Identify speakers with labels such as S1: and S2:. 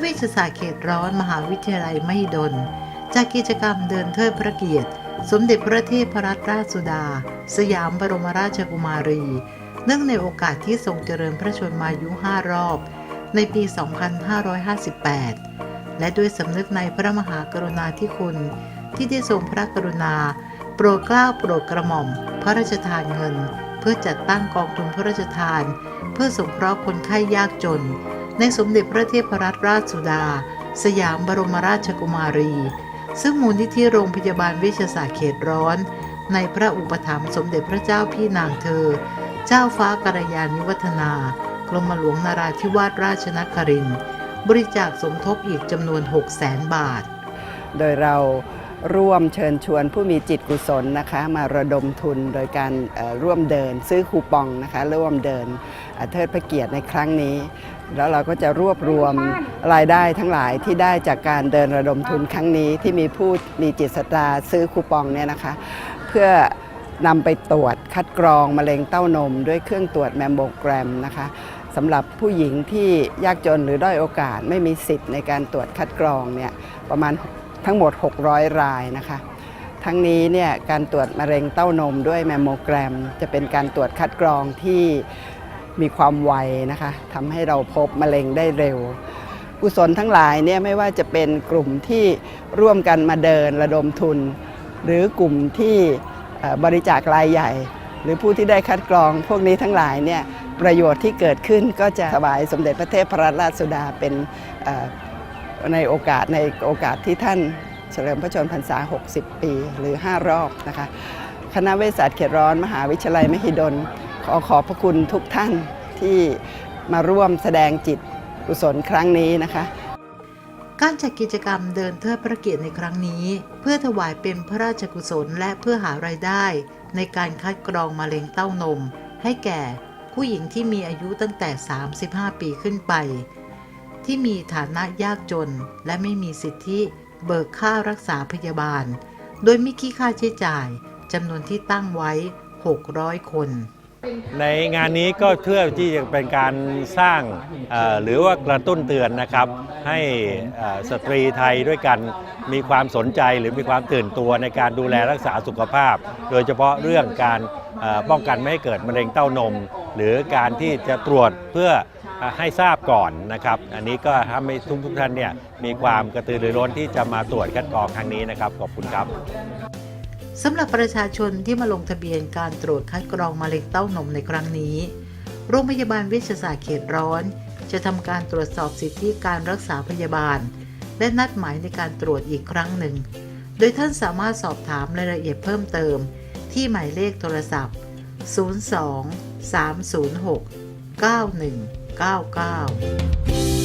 S1: เวชศาสตร์เขตร้อนมหาวิทยาลัยมหิดล จากกิจกรรมเดินเทิดพระเกียรติ สมเด็จพระเทพรัตนราชสุดา สยามบรมราชกุมารี เนื่องในโอกาสที่ทรงเจริญพระชนมายุ 5 รอบ ในปี 2558 และด้วยสำนึกในพระมหากรุณาธิคุณ ที่ได้ทรงพระกรุณา โปรดเกล้าโปรดกระหม่อม พระราชทานเงิน เพื่อจัดตั้งกองทุนพระราชทาน เพื่อสงเคราะห์คนไข้ยากจน ในสมเด็จพระเทพรัตนราชสุดา สยามบรมราชกุมารี ซึ่งมูลนิธิโรงพยาบาลเวชศาสตร์เขตร้อน ในพระอุปถัมภ์สมเด็จพระเจ้าพี่นางเธอ เจ้าฟ้ากัลยาณิวัฒนากรมหลวงนาราธิวาสราชนครินบริจาคสมทบอีกจำนวน 6 0 0 0 0 0บาท
S2: โดยเราร่วมเชิญชวนผู้มีจิตกุศลนะคะ มาระดมทุนโดยการร่วมเดิน ซื้อคูปองนะคะ ร่วมเดินเอ่อเทิดพระเกียรติในครั้งนี้ แล้วเราก็จะรวบรวมรายได้ทั้งหลายที่ได้จากการเดินระดมทุนครั้งนี้ที่มีผู้มีจิตศรัทธาซื้อคูปองเนี่ยนะคะ เพื่อนำไปตรวจคัดกรองมะเร็งเต้านม ด้วยเครื่องตรวจแมมโมแกรมนะคะสำหรับผู้หญิงที่ยากจนหรือด้อยโอกาสไม่มีสิทธิ์ในการตรวจคัดกรองเนี่ยประมาณทั้งหมด 600 รายนะคะ ทั้งนี้เนี่ยการตรวจมะเร็งเต้านมด้วยแมมโมแกรม จะเป็นการตรวจคัดกรองที่ มีความไวนะคะทำให้เราพบมะเร็งได้เร็ว กุศลทั้งหลายเนี่ยไม่ว่าจะเป็นกลุ่มที่ร่วมกันมาเดินระดมทุน หรือกลุ่มที่บริจาครายใหญ่ หรือผู้ที่ได้คัดกรองพวกนี้ทั้งหลายเนี่ยประโยชน์ที่เกิดขึ้นก็จะถวายสมเด็จพระเทพรัตนราชสุดาเป็นในโอกาสในโอกาสที่ท่านเฉลิมพระชนมพรรษา 60 ปีหรือ 5 รอบนะคะคณะเวชศาสตร์เขตร้อน มหาวิทยาลัยมหิดล ขอขอบพระคุณทุกท่านที่มาร่วมแสดงจิตกุศลครั้งนี้นะคะ
S1: การจัดกิจกรรมเดินเทิดพระเกียรติในครั้งนี้ เพื่อถวายเป็นพระราชกุศลและเพื่อหารายได้ ในการคัดกรองมะเร็งเต้านม ให้แก่ผู้หญิงที่มีอายุตั้งแต่ 35 ปีขึ้นไป ที่มีฐานะยากจน และไม่มีสิทธิเบิกค่ารักษาพยาบาล โดยไม่คิดค่าใช้จ่ายจำนวนที่ตั้งไว้ 600 คน
S3: ในงานนี้ก็เพื่อที่จะเป็นการสร้างหรือว่ากระตุ้นเตือนนะครับ ให้สตรีไทยด้วยกันมีความสนใจหรือมีความตื่นตัวในการดูแลรักษาสุขภาพ โดยเฉพาะเรื่องการป้องกันไม่ให้เกิดมะเร็งเต้านม หรือการที่จะตรวจเพื่อให้ทราบก่อนนะครับ อันนี้ก็ทำให้ทุกทุกท่านเนี่ยมีความกระตือรือร้นที่จะมาตรวจคัดกรองครั้งนี้นะครับขอบคุณครับ
S1: สำหรับประชาชนที่มาลงทะเบียนการตรวจคัดกรองมะเร็งเต้านมในครั้งนี้ โรงพยาบาลเวชศาสตร์เขตร้อน จะทำการตรวจสอบสิทธิการรักษาพยาบาล และนัดหมายในการตรวจอีกครั้งหนึ่ง โดยท่านสามารถสอบถามรายละเอียดเพิ่มเติม ที่หมายเลขโทรศัพท์ 02 306 9199